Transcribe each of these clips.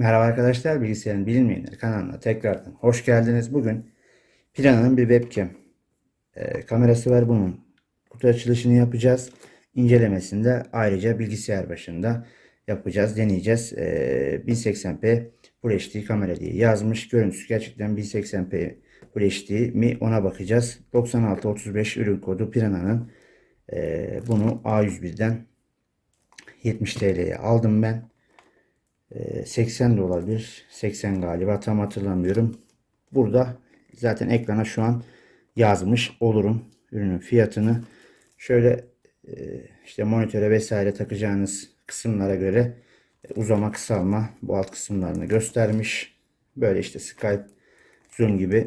Merhaba arkadaşlar, Bilgisayarın Bilinmeyenler kanalına tekrardan hoş geldiniz. Bugün Plana'nın bir webcam e, kamerası var bunun. Kutu açılışını yapacağız. İncelemesinde ayrıca bilgisayar başında yapacağız, deneyeceğiz. E, 1080p Full HD kamera diye yazmış. Görüntüsü gerçekten 1080p Full HD mi ona bakacağız. 9635 ürün kodu Plana'nın. E, bunu A101'den 70 TL'ye aldım ben. Ee, 80 de olabilir. 80 galiba tam hatırlamıyorum. Burada zaten ekrana şu an yazmış olurum ürünün fiyatını. Şöyle e, işte monitöre vesaire takacağınız kısımlara göre e, uzama kısalma bu alt kısımlarını göstermiş. Böyle işte Skype, Zoom gibi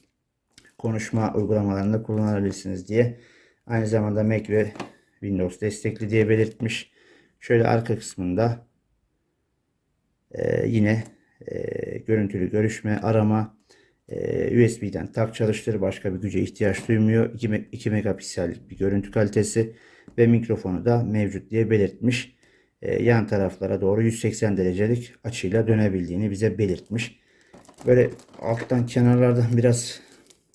konuşma uygulamalarında kullanabilirsiniz diye. Aynı zamanda Mac ve Windows destekli diye belirtmiş. Şöyle arka kısmında ee, yine e, görüntülü görüşme, arama, e, USB'den tak çalıştır. Başka bir güce ihtiyaç duymuyor. 2, 2 megapiksellik bir görüntü kalitesi ve mikrofonu da mevcut diye belirtmiş. E, yan taraflara doğru 180 derecelik açıyla dönebildiğini bize belirtmiş. Böyle alttan kenarlardan biraz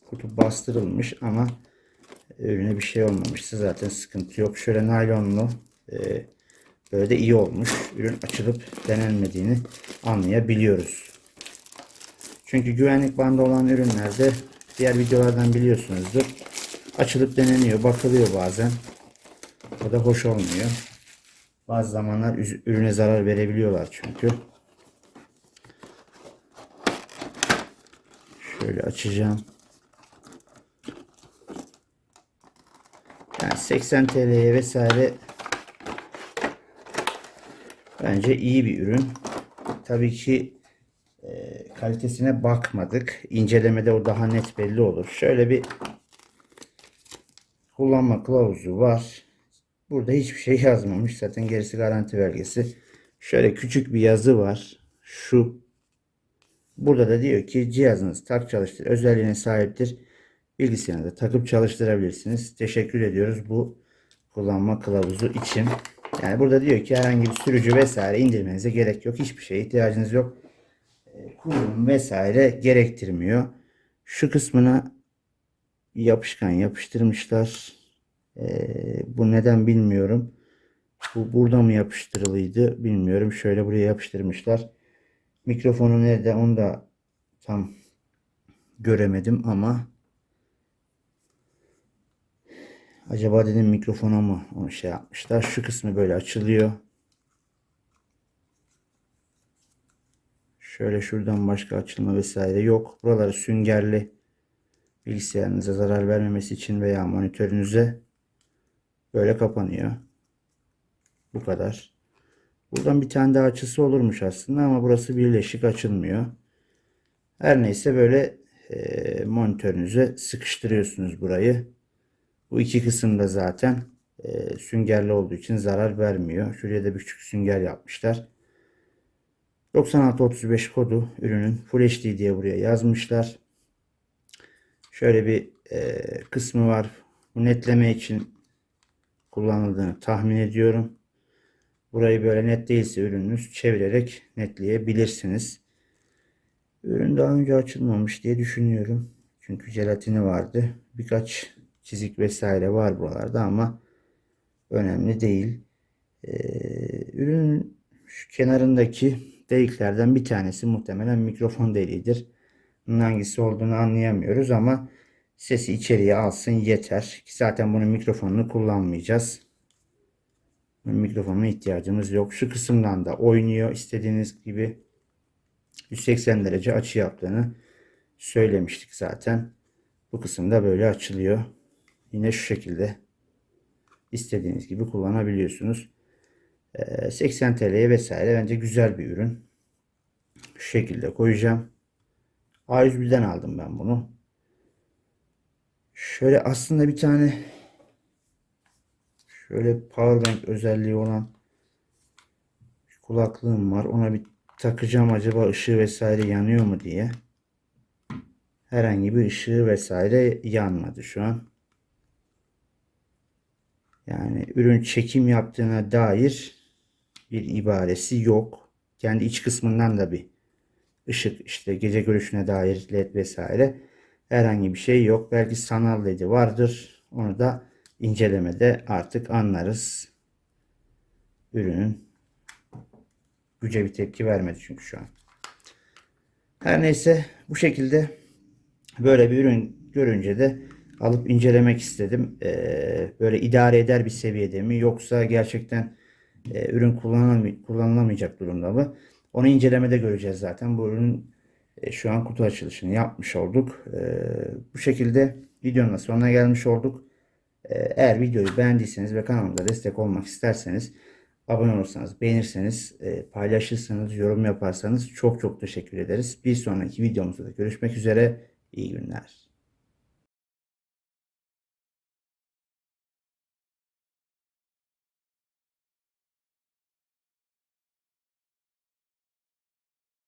kutu bastırılmış ama ürüne bir şey olmamıştı. Zaten sıkıntı yok. Şöyle naylonlu e, Böyle de iyi olmuş. Ürün açılıp denenmediğini anlayabiliyoruz. Çünkü güvenlik bandı olan ürünlerde diğer videolardan biliyorsunuzdur. Açılıp deneniyor, bakılıyor bazen. O da hoş olmuyor. Bazı zamanlar ürüne zarar verebiliyorlar çünkü. Şöyle açacağım. Yani 80 TL'ye vesaire Bence iyi bir ürün. Tabii ki e, kalitesine bakmadık. İncelemede o daha net belli olur. Şöyle bir kullanma kılavuzu var. Burada hiçbir şey yazmamış. Zaten gerisi garanti belgesi. Şöyle küçük bir yazı var. Şu. Burada da diyor ki cihazınız tak çalıştır özelliğine sahiptir. Bilgisayarınıza takıp çalıştırabilirsiniz. Teşekkür ediyoruz bu kullanma kılavuzu için. Yani burada diyor ki herhangi bir sürücü vesaire indirmenize gerek yok. Hiçbir şeye ihtiyacınız yok. E, kurulum vesaire gerektirmiyor. Şu kısmına yapışkan yapıştırmışlar. Ee, bu neden bilmiyorum. Bu burada mı yapıştırılıydı bilmiyorum. Şöyle buraya yapıştırmışlar. Mikrofonu nerede onu da tam göremedim ama Acaba dedim mikrofona mı onu şey yapmışlar. Şu kısmı böyle açılıyor. Şöyle şuradan başka açılma vesaire yok. Buraları süngerli bilgisayarınıza zarar vermemesi için veya monitörünüze böyle kapanıyor. Bu kadar. Buradan bir tane daha açısı olurmuş aslında ama burası birleşik açılmıyor. Her neyse böyle e, monitörünüze sıkıştırıyorsunuz burayı. Bu iki kısımda zaten e, süngerli olduğu için zarar vermiyor. Şuraya da bir küçük sünger yapmışlar. 9635 kodu ürünün Full HD diye buraya yazmışlar. Şöyle bir e, kısmı var. Bu netleme için kullanıldığını tahmin ediyorum. Burayı böyle net değilse ürününüz çevirerek netleyebilirsiniz. Ürün daha önce açılmamış diye düşünüyorum. Çünkü jelatini vardı. Birkaç çizik vesaire var buralarda ama önemli değil. Ee, ürünün şu kenarındaki deliklerden bir tanesi muhtemelen mikrofon deliğidir. Bunun hangisi olduğunu anlayamıyoruz ama sesi içeriye alsın yeter. Zaten bunun mikrofonunu kullanmayacağız. Mikrofonuna ihtiyacımız yok. Şu kısımdan da oynuyor. istediğiniz gibi 180 derece açı yaptığını söylemiştik zaten. Bu kısımda böyle açılıyor. Yine şu şekilde istediğiniz gibi kullanabiliyorsunuz. 80 ee, TL'ye vesaire bence güzel bir ürün. Şu şekilde koyacağım. A101'den aldım ben bunu. Şöyle aslında bir tane şöyle powerbank özelliği olan kulaklığım var. Ona bir takacağım acaba ışığı vesaire yanıyor mu diye. Herhangi bir ışığı vesaire yanmadı şu an. Yani ürün çekim yaptığına dair bir ibaresi yok. kendi iç kısmından da bir ışık işte gece görüşüne dair led vesaire herhangi bir şey yok. Belki sanal ledi vardır. Onu da incelemede artık anlarız. Ürünün güce bir tepki vermedi çünkü şu an. Her neyse bu şekilde böyle bir ürün görünce de alıp incelemek istedim. Ee, böyle idare eder bir seviyede mi yoksa gerçekten e, ürün kullanılamay- kullanılamayacak durumda mı? Onu incelemede göreceğiz zaten. Bu ürünün e, şu an kutu açılışını yapmış olduk. Ee, bu şekilde videonun sonuna gelmiş olduk. Ee, eğer videoyu beğendiyseniz ve kanalımıza destek olmak isterseniz abone olursanız, beğenirseniz, e, paylaşırsanız, yorum yaparsanız çok çok teşekkür ederiz. Bir sonraki videomuzda da görüşmek üzere. İyi günler.